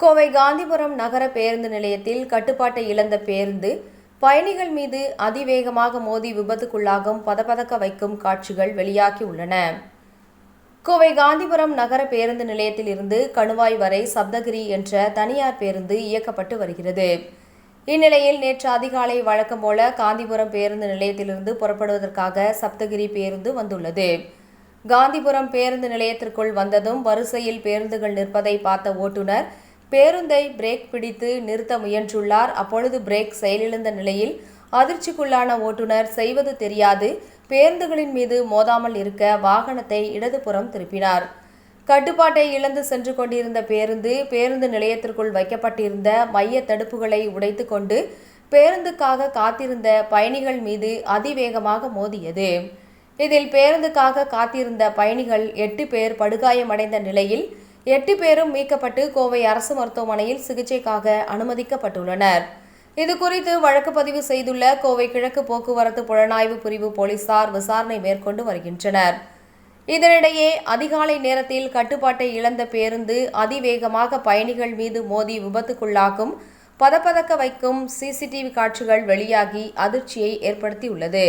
கோவை காந்திபுரம் நகர பேருந்து நிலையத்தில் கட்டுப்பாட்டை இழந்த பேருந்து பயணிகள் மீது அதிவேகமாக மோதி விபத்துக்குள்ளாகும் பதபதக்க வைக்கும் காட்சிகள் வெளியாகியுள்ளன கோவை காந்திபுரம் நகர பேருந்து நிலையத்தில் இருந்து கணுவாய் வரை சப்தகிரி என்ற தனியார் பேருந்து இயக்கப்பட்டு வருகிறது. இந்நிலையில் நேற்று அதிகாலை வழக்கம் போல காந்திபுரம் பேருந்து நிலையத்திலிருந்து புறப்படுவதற்காக சப்தகிரி பேருந்து வந்துள்ளது. காந்திபுரம் பேருந்து நிலையத்திற்குள் வந்ததும் வரிசையில் பேருந்துகள் நிற்பதை பார்த்த ஓட்டுநர் பேருந்தை பிரேக் பிடித்து நிறுத்த முயன்றுள்ளார். அப்பொழுது பிரேக் செயலிழந்த நிலையில் அதிர்ச்சிக்குள்ளான ஓட்டுநர் செய்வது தெரியாது. பேருந்துகளின் மீது மோதாமல் இருக்க வாகனத்தை இடதுபுறம் திருப்பினார். கட்டுப்பாட்டை இழந்து சென்று கொண்டிருந்த பேருந்து பேருந்து நிலையத்திற்குள் வைக்கப்பட்டிருந்த மைய தடுப்புகளை உடைத்து கொண்டு பேருந்துக்காக காத்திருந்த பயணிகள் மீது அதிவேகமாக மோதியது. இதில் பேருந்துக்காக காத்திருந்த பயணிகள் எட்டு பேர் படுகாயமடைந்த நிலையில் எட்டு பேரும் மீட்கப்பட்டு கோவை அரசு மருத்துவமனையில் சிகிச்சைக்காக அனுமதிக்கப்பட்டுள்ளனர். இது குறித்து வழக்கு பதிவு செய்துள்ள கோவை கிழக்கு போக்குவரத்து புலனாய்வு பிரிவு போலீசார் விசாரணை மேற்கொண்டு வருகின்றனர். இதனிடையே அதிகாலை நேரத்தில் கட்டுப்பாட்டை இழந்த பேருந்து அதிவேகமாக பயணிகள் மீது மோதி விபத்துக்குள்ளாகும் பதப்பதக்க வைக்கும் சிசிடிவி காட்சிகள் வெளியாகி அதிர்ச்சியை ஏற்படுத்தியுள்ளது.